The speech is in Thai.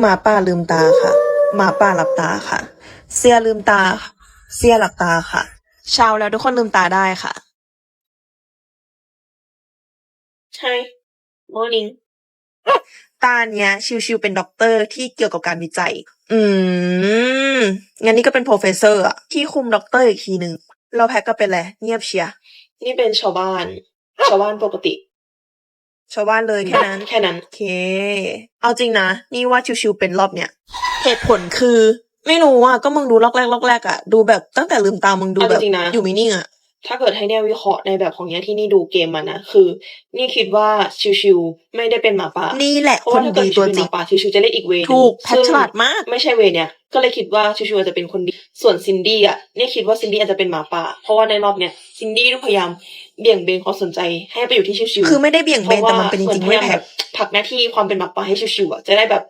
หมาป่าลืมตาค่ะ หมาป่าหลับตาค่ะ เสียลืมตาค่ะเสียหลับตาค่ะ เช้าแล้วทุกคนลืมตาได้ค่ะ ใช่ morning ตาเนี้ย ชิวๆเป็นด็อกเตอร์ที่เกี่ยวกับการวิจัย อืม งั้นนี่ก็เป็นโปรเฟสเซอร์อะที่คุมด็อกเตอร์อีกทีหนึ่ง เราแพ็กก็เป็นอะไรเงียบเชียร์นี่เป็นชาวบ้าน ชาวบ้านปกติ ชาวบ้านเลยแค่นั้น แค่นั้น โอเค เอาจริงนะ นี่ว่าชิวๆเป็นรอบเนี้ยเหตุผลคือ ไม่รู้อะก็มึงดูล็อกแรกล็อกแรกอะ ดูแบบตั้งแต่ลืมตามึงดูแบบเอาจริงๆนะ อยู่ไม่นิ่งอะ ถ้าเกิดให้เนี่ยวิเคราะห์ในแบบของเนี้ยที่นี่ดูเกมมานะคือ นี่คิดว่าชิวๆไม่ได้เป็นหมาป่านี่แหละเพราะคว่านถ้าเกิดีดตัวเป็นจหริงมาป่าชิวๆจะเล่นอีกเวย์หนึ่งถูกแพ็คซึ่งฉลาดมากไม่ใช่เวย์เนี้ยก็เลยคิดว่าชิวๆอาจจะเป็นคนดีส่วนซินดี้อะเนี่ยคิดว่าซินดี้อาจจะเป็นหมาป่า เพราะว่าในรอบเนี้ยซินดี้ต้องพยายามเบี่ยงเบนความสนใจให้ไปอยู่ที่ชิวๆคือไม่ได้เบี่ยงเบนแต่มันเป็นจริงๆพาะไม่ว่าแพ็คแบบผลักหน้าที่ความเป็นหมาป่าให้ชิวๆอะจะได้แบบ